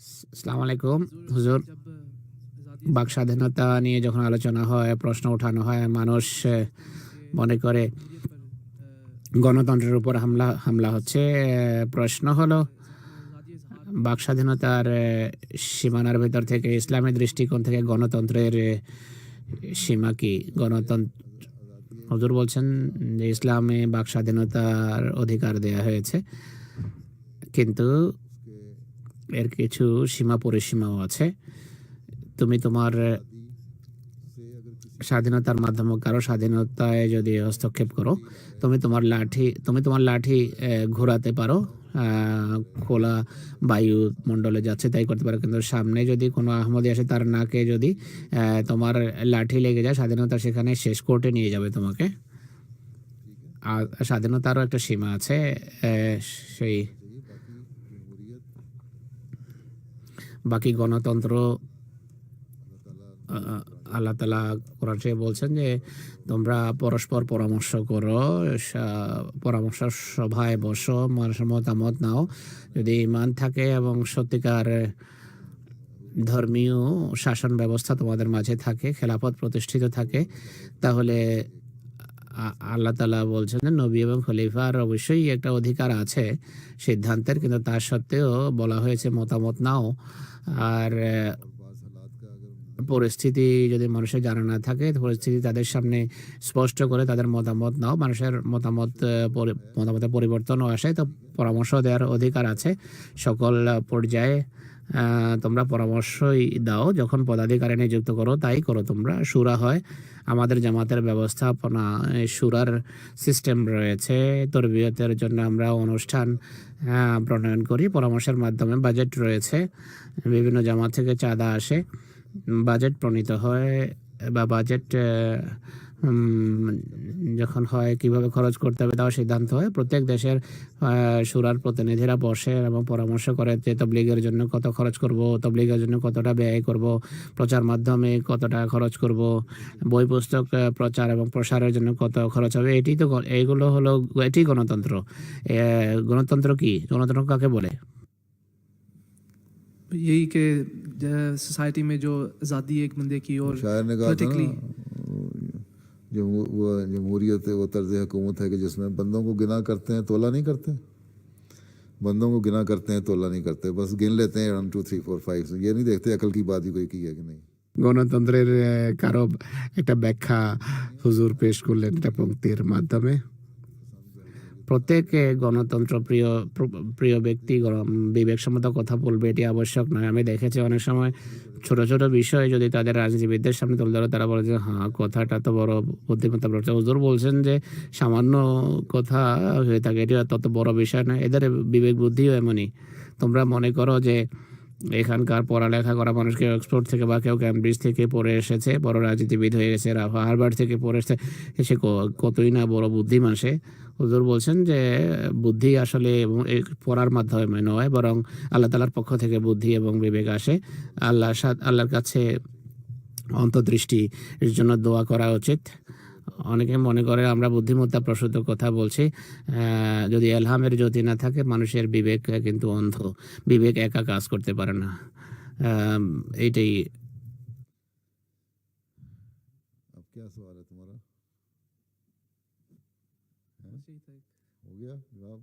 আসসালামু আলাইকুম, হুজুর। বাক স্বাধীনতা নিয়ে যখন আলোচনা হয়, প্রশ্ন ওঠানো হয়, মানুষ মনে করে গণতন্ত্রের উপর হামলা হামলা হচ্ছে প্রশ্ন হলো, বাক স্বাধীনতার সীমানার ভেতর থেকে ইসলামের দৃষ্টিকোণ থেকে গণতন্ত্রের সীমা কি? গণতন্ত্র, হুজুর বলছেন যে ইসলামে বাক স্বাধীনতার অধিকার দেয়া হয়েছে। কিন্তু এর কিছু সীমা পরিসীমাও আছে। তুমি তোমার স্বাধীনতার মাধ্যমে কারও স্বাধীনতায় যদি হস্তক্ষেপ করো, তুমি তোমার লাঠি, তুমি তোমার লাঠি ঘোরাতে পারো খোলা বায়ু মণ্ডলে যাচ্ছে তাই করতে পারো। কিন্তু সামনে যদি কোনো আহমদি আসে, তার নাকে যদি তোমার লাঠি লেগে যায়, স্বাধীনতা সেখানে শেষ কোর্টে নিয়ে যাবে তোমাকে। আর স্বাধীনতারও একটা সীমা আছে সেই বাকি গণতন্ত্র আল্লাহ তালা কোরআন শরীফে বলছেন যে, তোমরা পরস্পর পরামর্শ করো পরামর্শ সভায় বসো মানুষের মতামত নাও। যদি ইমান থাকে এবং সত্যিকার ধর্মীয় শাসন ব্যবস্থা তোমাদের মাঝে থাকে, খেলাফত প্রতিষ্ঠিত থাকে, তাহলে আল্লাহ তালা বলছেন যে, নবী এবং খলিফার অবশ্যই একটা অধিকার আছে, সিদ্ধান্তের, কিন্তু তার সত্ত্বেও বলা হয়েছে মতামত নাও। আর পরিস্থিতি যদি মানুষের জানা না থাকে পরিস্থিতি তাদের সামনে স্পষ্ট করে তাদের মতামত নাও। মানুষের মতামত মতামতের পরিবর্তনও আসে, তো পরামর্শ দেওয়ার অধিকার আছে সকল পর্যায়ে। তোমরা পরামর্শই দাও, যখন পদাধিকারে নিযুক্ত করো, তাই করো তোমরা। সুরা হয় আমাদের জামাতের ব্যবস্থাপনা সুরার সিস্টেম রয়েছে। তরবিয়তের জন্য আমরা অনুষ্ঠান প্রণয়ন করি। পরামর্শের মাধ্যমে বাজেট রয়েছে। বিভিন্ন জামাত থেকে চাঁদা আসে। বাজেট প্রণীত হয় বা বাজেট যখন হয় কিভাবে খরচ করতে হবে তাও সিদ্ধান্ত হয় প্রত্যেক দেশের আহ, সুরার প্রতিনিধিরা বসে এবং পরামর্শ করে যে তবলিগের জন্য কত খরচ করব তবলিগের জন্য কতটা ব্যয় করব প্রচার মাধ্যমে কত টাকা খরচ করব বই পুস্তক আহ, প্রচার এবং প্রসারের জন্য কত খরচ হবে এটি তো গ- এইগুলো হলো এটি গণতন্ত্র এ, গণতন্ত্র কি গণতন্ত্র কাকে বলে यही कि सोसाइटी में जो आज़ादी एक बंदे की और शायर ने कहा था ना politically जो वो जमहूरियत है वो तर्ज हुकूमत है कि जिसमें बंदों को गिना करते हैं तोला नहीं करते बंदों को गिना करते हैं तोला नहीं करते बस गिन लेते हैं one two three four five ये नहीं देखते अकल की बात ही कोई की है कि नहीं গণতন্ত্রের আহ, কারো একটা ব্যাখ্যা হুজুর পেশ করলেন একটা পঙ্ক্তির মাধ্যমে প্রত্যেক গণতন্ত্র প্রিয় প্রিয় ব্যক্তি বিবেকসম্মত কথা বলবে, এটি আবশ্যক নয়। আমি দেখেছি অনেক সময় ছোট ছোট বিষয় যদি তাদের রাজনীতিবিদদের সামনে তুলে ধরে, তারা বলে যে হ্যাঁ কথাটা তো বড় বুদ্ধিমত্তা প্রচার হুজুর বলছেন যে, সামান্য কথা হয়ে থাকে, এটি তত বড় বিষয় নয়। এদের বিবেক বুদ্ধিও এমনই। তোমরা মনে করো যে এখানকার পড়ালেখা করা মানুষ কেউ অক্সফোর্ড থেকে বা কেউ ক্যামব্রিজ থেকে পড়ে এসেছে, বড় রাজনীতিবিদ হয়ে গেছে রাফা হারবার্ড থেকে পড়ে এসেছে। এসে কতই না বড় বুদ্ধিমান সে। হুজুর বলছেন যে, বুদ্ধি আসলে পড়ার মাধ্যমে নয়, বরং আল্লাহ তালার পক্ষ থেকে বুদ্ধি এবং বিবেক আসে। আল্লাহ আল্লাহর কাছে অন্তর্দৃষ্টির জন্য দোয়া করা উচিত। অনেকে মনে করে আমরা বুদ্ধিমত্তা প্রসূত কথা বলছি আহ, যদি এলহামের জ্যোতি না থাকে মানুষের বিবেক কিন্তু অন্ধ বিবেক একা কাজ করতে পারে না আম, এইটাই अब क्या सवाल है तुम्हारा हो गया जवाब